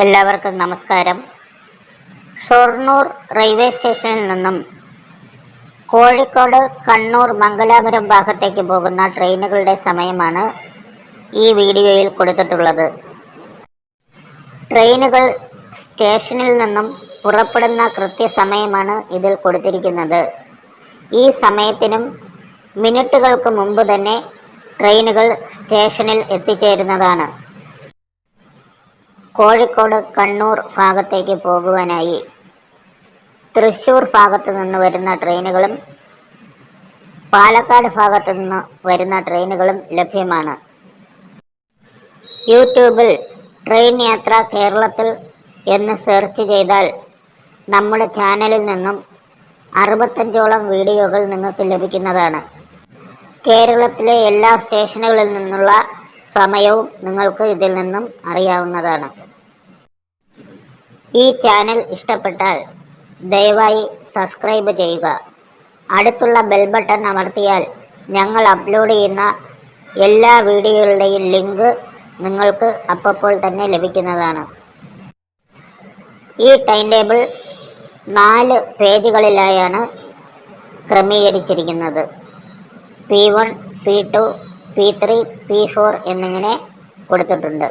എല്ലാവർക്കും നമസ്കാരം. ഷൊർണൂർ റെയിൽവേ സ്റ്റേഷനിൽ നിന്നും കോഴിക്കോട് കണ്ണൂർ മംഗലാപുരം ഭാഗത്തേക്ക് പോകുന്ന ട്രെയിനുകളുടെ സമയമാണ് ഈ വീഡിയോയിൽ കൊടുത്തിട്ടുള്ളത്. ട്രെയിനുകൾ സ്റ്റേഷനിൽ നിന്നും പുറപ്പെടുന്ന കൃത്യസമയമാണ് ഇതിൽ കൊടുത്തിരിക്കുന്നത്. ഈ സമയത്തിനും മിനിറ്റുകൾക്ക് മുമ്പ് തന്നെ ട്രെയിനുകൾ സ്റ്റേഷനിൽ എത്തിച്ചേരുന്നതാണ്. കോഴിക്കോട് കണ്ണൂർ ഭാഗത്തേക്ക് പോകുവാനായി. തൃശ്ശൂർ ഭാഗത്ത് നിന്ന് വരുന്ന ട്രെയിനുകളും പാലക്കാട് ഭാഗത്ത് നിന്ന് വരുന്ന ട്രെയിനുകളും ലഭ്യമാണ്. യൂട്യൂബിൽ ട്രെയിൻ യാത്ര കേരളത്തിൽ എന്ന് സെർച്ച് ചെയ്താൽ നമ്മുടെ ചാനലിൽ നിന്നും അറുപത്തഞ്ചോളം വീഡിയോകൾ നിങ്ങൾക്ക് ലഭിക്കുന്നതാണ്. കേരളത്തിലെ എല്ലാ സ്റ്റേഷനുകളിൽ നിന്നുള്ള സമയവും നിങ്ങൾക്ക് ഇതിൽ നിന്നും അറിയാവുന്നതാണ്. ഈ ചാനൽ ഇഷ്ടപ്പെട്ടാൽ ദയവായി സബ്സ്ക്രൈബ് ചെയ്യുക. അടുത്തുള്ള ബെൽ ബട്ടൺ അമർത്തിയാൽ ഞങ്ങൾ അപ്ലോഡ് ചെയ്യുന്ന എല്ലാ വീഡിയോകളുടെയും ലിങ്ക് നിങ്ങൾക്ക് അപ്പോൾ തന്നെ ലഭിക്കുന്നതാണ്. ഈ ടൈം ടേബിൾ നാല് പേജുകളിലായാണ് ക്രമീകരിച്ചിരിക്കുന്നത്. P one P two P three P four എന്നിങ്ങനെ കൊടുത്തിട്ടുണ്ട്.